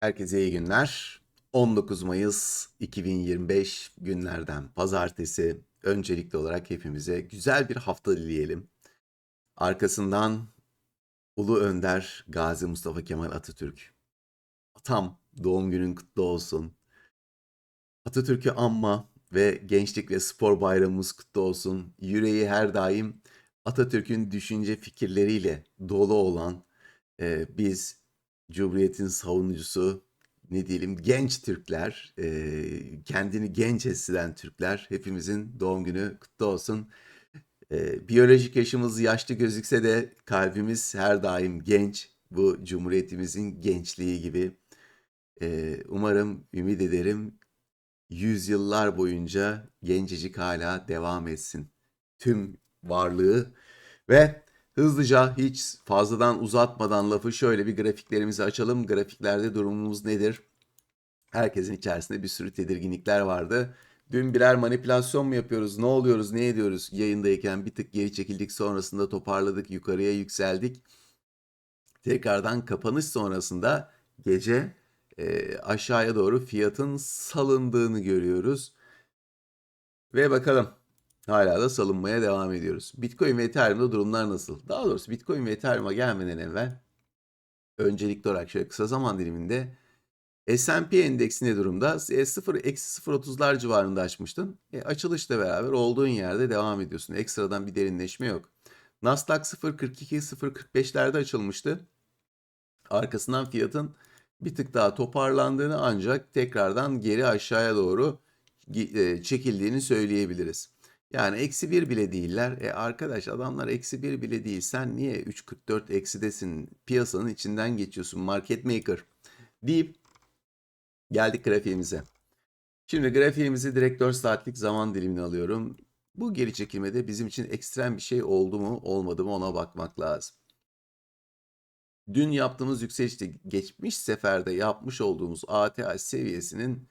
Herkese iyi günler. 19 Mayıs 2025 günlerden pazartesi. Öncelikli olarak hepimize güzel bir hafta dileyelim. Arkasından Ulu Önder Gazi Mustafa Kemal Atatürk. Atam doğum günün kutlu olsun. Atatürk'ü anma ve gençlik ve spor bayramımız kutlu olsun. Yüreği her daim Atatürk'ün düşünce fikirleriyle dolu olan e, biz Cumhuriyet'in savunucusu ne diyelim genç Türkler, e, kendini genç hisseden Türkler hepimizin doğum günü kutlu olsun. E, biyolojik yaşımız yaşlı gözükse de kalbimiz her daim genç. Bu Cumhuriyetimizin gençliği gibi. E, umarım, ümit ederim yüzyıllar boyunca gencecik hala devam etsin. Tüm varlığı ve hızlıca hiç fazladan uzatmadan lafı şöyle bir grafiklerimizi açalım. Grafiklerde durumumuz nedir? Herkesin içerisinde bir sürü tedirginlikler vardı. Dün birer manipülasyon mu yapıyoruz? Ne oluyoruz? Ne ediyoruz? Yayındayken bir tık geri çekildik. Sonrasında toparladık. Yukarıya yükseldik. Tekrardan kapanış sonrasında gece e, aşağıya doğru fiyatın salındığını görüyoruz. Ve bakalım hala da salınmaya devam ediyoruz. Bitcoin ve Ethereum'da durumlar nasıl? Daha doğrusu Bitcoin ve Ethereum'a gelmeden evvel öncelikli olarak şöyle kısa zaman diliminde S&P endeksi ne durumda? E, 0 eksi 0.30'lar civarında açmıştın. E, açılışla beraber olduğun yerde devam ediyorsun. Ekstradan bir derinleşme yok. Nasdaq 0.42 0.45'lerde açılmıştı. Arkasından fiyatın bir tık daha toparlandığını ancak tekrardan geri aşağıya doğru e, çekildiğini söyleyebiliriz. Yani eksi bir bile değiller. E arkadaş adamlar eksi bir bile değil. Sen niye 3.44 eksidesin? Piyasanın içinden geçiyorsun. Market maker deyip geldik grafiğimize. Şimdi grafiğimizi direkt 4 saatlik zaman dilimini alıyorum. Bu geri çekilmede bizim için ekstrem bir şey oldu mu olmadı mı ona bakmak lazım. Dün yaptığımız yükselişte geçmiş seferde yapmış olduğumuz ATH seviyesinin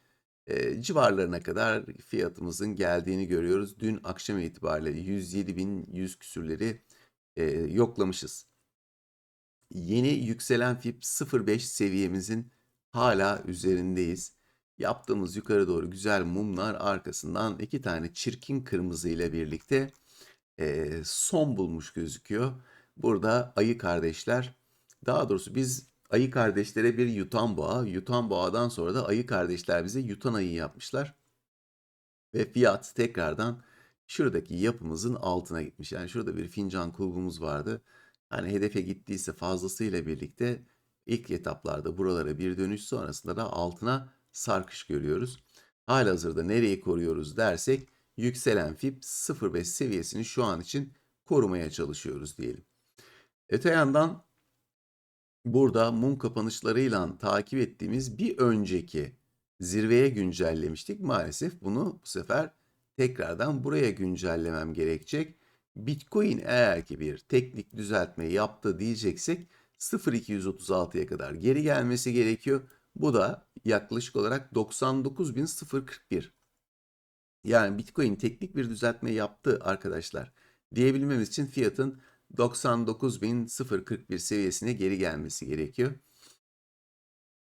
e, civarlarına kadar fiyatımızın geldiğini görüyoruz. Dün akşam itibariyle 107.100 küsürleri e, yoklamışız. Yeni yükselen FIP 0.5 seviyemizin hala üzerindeyiz. Yaptığımız yukarı doğru güzel mumlar arkasından iki tane çirkin kırmızı ile birlikte e, son bulmuş gözüküyor. Burada ayı kardeşler daha doğrusu biz ayı kardeşlere bir yutan boğa, yutan boğadan sonra da ayı kardeşler bize yutan ayı yapmışlar. Ve fiyat tekrardan şuradaki yapımızın altına gitmiş. Yani şurada bir fincan kulbumuz vardı. Hani hedefe gittiyse fazlasıyla birlikte ilk etaplarda buralara bir dönüş sonrasında da altına sarkış görüyoruz. Halihazırda nereyi koruyoruz dersek yükselen FIP 0.5 seviyesini şu an için korumaya çalışıyoruz diyelim. Öte yandan burada mum kapanışlarıyla takip ettiğimiz bir önceki zirveye güncellemiştik. Maalesef bunu bu sefer tekrardan buraya güncellemem gerekecek. Bitcoin eğer ki bir teknik düzeltme yaptı diyeceksek 0.236'ya kadar geri gelmesi gerekiyor. Bu da yaklaşık olarak 99.041. Yani Bitcoin teknik bir düzeltme yaptı arkadaşlar. Diyebilmemiz için fiyatın 99.041 seviyesine geri gelmesi gerekiyor.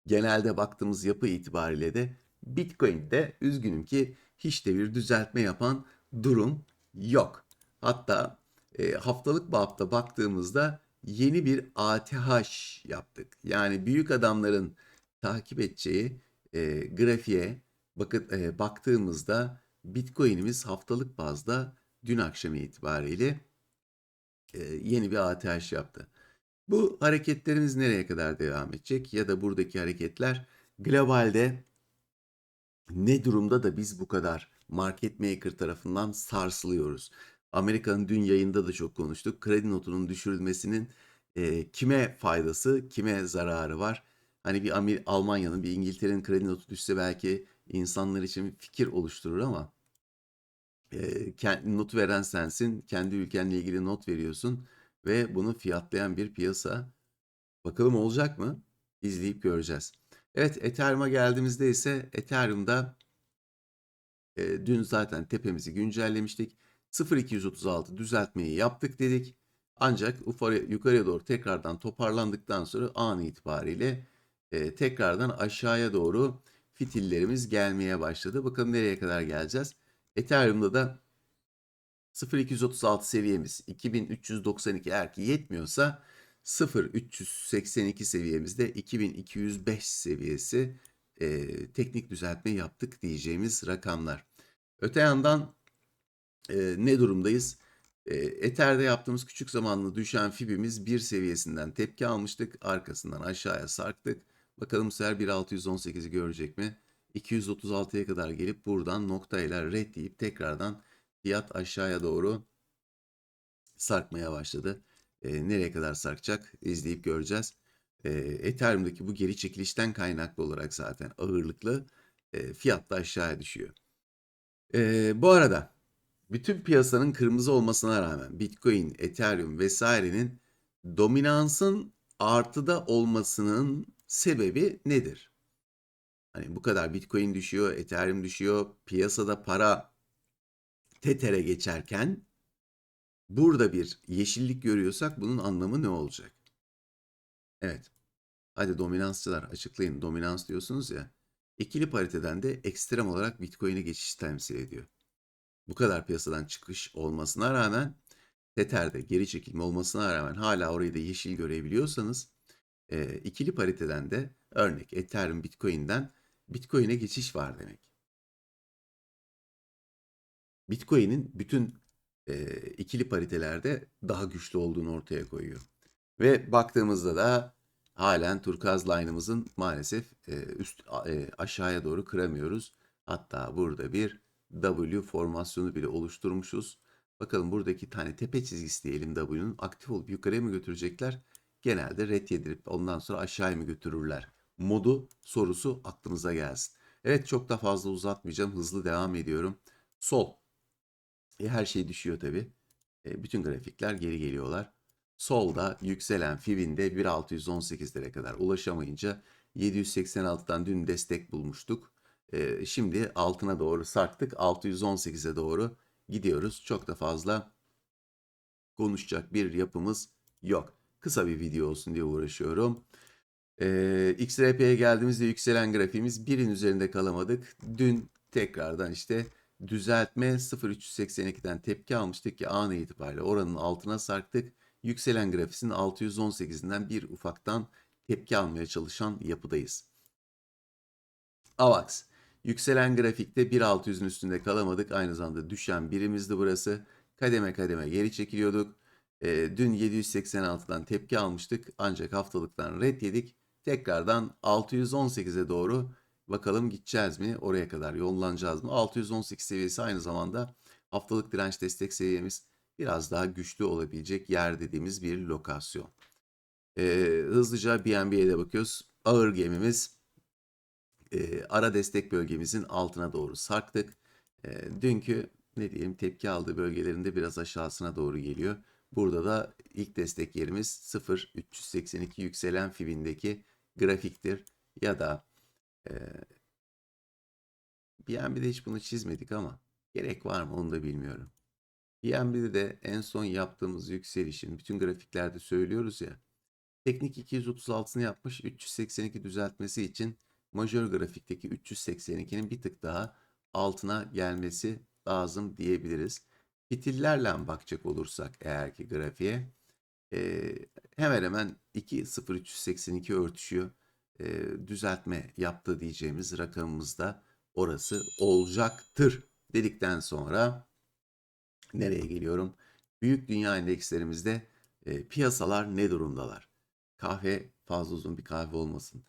Genelde baktığımız yapı itibariyle de Bitcoin'de üzgünüm ki hiç de bir düzeltme yapan durum yok. Hatta e, haftalık BAP'ta baktığımızda yeni bir ATH yaptık. Yani büyük adamların takip edeceği e, grafiğe bakın, e, baktığımızda Bitcoin'imiz haftalık bazda dün akşam itibariyle yeni bir ATH yaptı. Bu hareketlerimiz nereye kadar devam edecek ya da buradaki hareketler globalde ne durumda da biz bu kadar market maker tarafından sarsılıyoruz. Amerika'nın dün yayında da çok konuştuk. Kredi notunun düşürülmesinin e, kime faydası, kime zararı var? Hani bir Almanya'nın, bir İngiltere'nin kredi notu düşse belki insanlar için fikir oluşturur ama not veren sensin, kendi ülkenle ilgili not veriyorsun ve bunu fiyatlayan bir piyasa. Bakalım olacak mı? İzleyip göreceğiz. Evet, Ethereum'a geldiğimizde ise Ethereum'da e, dün zaten tepemizi güncellemiştik. 0236 düzeltmeyi yaptık dedik. Ancak yukarıya doğru tekrardan toparlandıktan sonra an itibariyle e, tekrardan aşağıya doğru fitillerimiz gelmeye başladı. Bakalım nereye kadar geleceğiz. Ethereum'da da 0236 seviyemiz 2392 eğer ki yetmiyorsa 0382 seviyemizde 2205 seviyesi e, teknik düzeltme yaptık diyeceğimiz rakamlar. Öte yandan e, ne durumdayız? E, Ether'de yaptığımız küçük zamanlı düşen fibimiz 1 seviyesinden tepki almıştık. Arkasından aşağıya sarktık. Bakalım bu sefer 1.618'i görecek mi? 236'ya kadar gelip buradan noktayla red deyip tekrardan fiyat aşağıya doğru sarkmaya başladı. E, nereye kadar sarkacak izleyip göreceğiz. E, Ethereum'daki bu geri çekilişten kaynaklı olarak zaten ağırlıklı e, fiyat da aşağıya düşüyor. E, bu arada bütün piyasanın kırmızı olmasına rağmen Bitcoin, Ethereum vesairenin dominansın artıda olmasının sebebi nedir? Hani bu kadar Bitcoin düşüyor, Ethereum düşüyor, piyasada para Tether'e geçerken burada bir yeşillik görüyorsak bunun anlamı ne olacak? Evet. Hadi dominansçılar açıklayın. Dominans diyorsunuz ya. İkili pariteden de ekstrem olarak Bitcoin'e geçiş temsil ediyor. Bu kadar piyasadan çıkış olmasına rağmen Tether'de geri çekilme olmasına rağmen hala orayı da yeşil görebiliyorsanız e, ikili pariteden de örnek Ethereum Bitcoin'den Bitcoin'e geçiş var demek. Bitcoin'in bütün e, ikili paritelerde daha güçlü olduğunu ortaya koyuyor. Ve baktığımızda da halen turkaz line'ımızın maalesef e, üst e, aşağıya doğru kıramıyoruz. Hatta burada bir W formasyonu bile oluşturmuşuz. Bakalım buradaki tane tepe çizgisi diyelim W'nun aktif olup yukarıya mı götürecekler? Genelde red yedirip ondan sonra aşağıya mı götürürler? Modu sorusu aklımıza gelsin. Evet çok da fazla uzatmayacağım. Hızlı devam ediyorum. Sol. E, her şey düşüyor tabi. E, bütün grafikler geri geliyorlar. Solda yükselen Fib'inde 1.618'lere kadar ulaşamayınca 786'dan dün destek bulmuştuk. E, şimdi altına doğru sarktık. 618'e doğru gidiyoruz. Çok da fazla konuşacak bir yapımız yok. Kısa bir video olsun diye uğraşıyorum. Ee, XRP'ye geldiğimizde yükselen grafiğimiz birin üzerinde kalamadık. Dün tekrardan işte düzeltme 0.382'den tepki almıştık ki an itibariyle oranın altına sarktık. Yükselen grafisinin 618'inden bir ufaktan tepki almaya çalışan yapıdayız. AVAX. Yükselen grafikte 1.600'ün üstünde kalamadık. Aynı zamanda düşen birimizdi burası. Kademe kademe geri çekiliyorduk. E, dün 786'dan tepki almıştık. Ancak haftalıktan red yedik. Tekrardan 618'e doğru bakalım gideceğiz mi? Oraya kadar yollanacağız mı? 618 seviyesi aynı zamanda haftalık direnç destek seviyemiz biraz daha güçlü olabilecek yer dediğimiz bir lokasyon. E, hızlıca BNB'ye de bakıyoruz. Ağır gemimiz e, ara destek bölgemizin altına doğru sarktık. E, dünkü ne diyelim tepki aldığı bölgelerinde biraz aşağısına doğru geliyor. Burada da ilk destek yerimiz 0.382 yükselen fibindeki grafiktir. Ya da e, BNB'de hiç bunu çizmedik ama gerek var mı onu da bilmiyorum. BNB'de de en son yaptığımız yükselişin bütün grafiklerde söylüyoruz ya. Teknik 236'sını yapmış 382 düzeltmesi için majör grafikteki 382'nin bir tık daha altına gelmesi lazım diyebiliriz. Fitillerle bakacak olursak eğer ki grafiğe e, hemen hemen 2.0382 örtüşüyor. E, düzeltme yaptı diyeceğimiz rakamımız da orası olacaktır dedikten sonra nereye geliyorum? Büyük dünya endekslerimizde e, piyasalar ne durumdalar? Kahve fazla uzun bir kahve olmasın.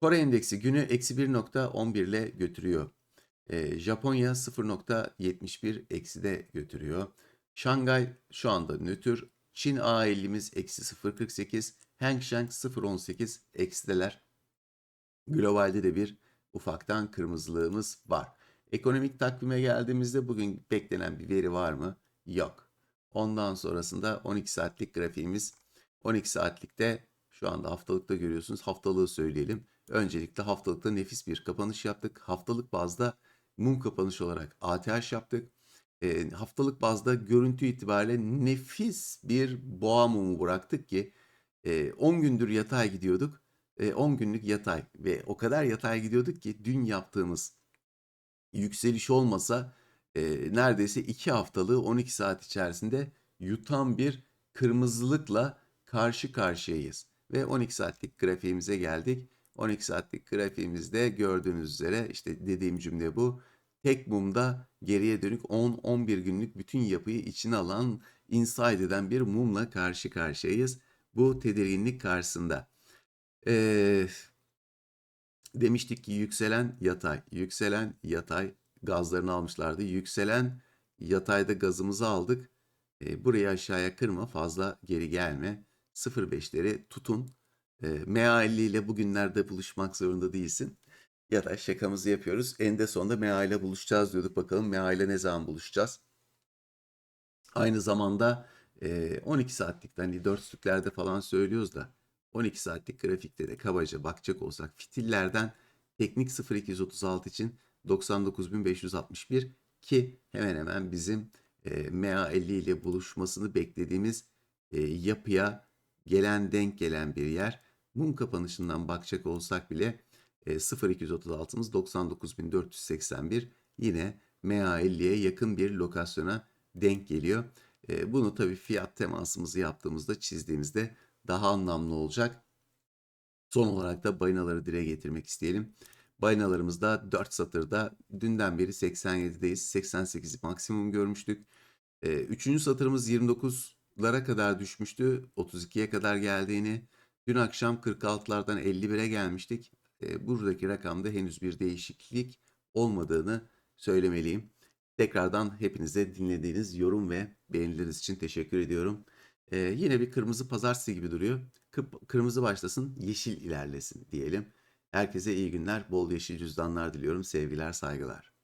Kore endeksi günü eksi 1.11 ile götürüyor. E, Japonya 0.71 eksi de götürüyor. Şangay şu anda nötr. Çin A50'miz eksi 0.48. Hang Seng 0.18 eksideler. Globalde de bir ufaktan kırmızılığımız var. Ekonomik takvime geldiğimizde bugün beklenen bir veri var mı? Yok. Ondan sonrasında 12 saatlik grafiğimiz 12 saatlikte şu anda haftalıkta görüyorsunuz. Haftalığı söyleyelim. Öncelikle haftalıkta nefis bir kapanış yaptık. Haftalık bazda mum kapanış olarak ATH yaptık. E, haftalık bazda görüntü itibariyle nefis bir boğa mumu bıraktık ki e, 10 gündür yatay gidiyorduk. e, 10 günlük yatay ve o kadar yatay gidiyorduk ki dün yaptığımız yükseliş olmasa e, neredeyse 2 haftalığı 12 saat içerisinde yutan bir kırmızılıkla karşı karşıyayız. Ve 12 saatlik grafiğimize geldik. 12 saatlik grafiğimizde gördüğünüz üzere işte dediğim cümle bu. Tek mumda geriye dönük 10-11 günlük bütün yapıyı içine alan, inside eden bir mumla karşı karşıyayız. Bu tedirginlik karşısında. Ee, demiştik ki yükselen yatay, yükselen yatay gazlarını almışlardı. Yükselen yatayda gazımızı aldık. Ee, burayı aşağıya kırma, fazla geri gelme. 0.5'leri tutun. Ee, MA50 ile bugünlerde buluşmak zorunda değilsin. Ya da şakamızı yapıyoruz. Eninde sonunda MA ile buluşacağız diyorduk. Bakalım MA ile ne zaman buluşacağız? Aynı zamanda e, 12 saatlikte hani 4'lüklerde falan söylüyoruz da 12 saatlik grafikte de kabaca bakacak olsak fitillerden teknik 0236 için 99.561 ki hemen hemen bizim e, MA50 ile buluşmasını beklediğimiz e, yapıya gelen denk gelen bir yer. Mum kapanışından bakacak olsak bile e, 0236'mız 99.481 yine MA50'ye yakın bir lokasyona denk geliyor. E, bunu tabii fiyat temasımızı yaptığımızda çizdiğimizde daha anlamlı olacak. Son olarak da balinaları dile getirmek isteyelim. Balinalarımızda 4 satırda dünden beri 87'deyiz. 88'i maksimum görmüştük. E, üçüncü satırımız 29'lara kadar düşmüştü. 32'ye kadar geldiğini. Dün akşam 46'lardan 51'e gelmiştik. Buradaki rakamda henüz bir değişiklik olmadığını söylemeliyim. Tekrardan hepinize dinlediğiniz yorum ve beğenileriniz için teşekkür ediyorum. Yine bir kırmızı pazartesi gibi duruyor. Kı- kırmızı başlasın, yeşil ilerlesin diyelim. Herkese iyi günler, bol yeşil cüzdanlar diliyorum. Sevgiler, saygılar.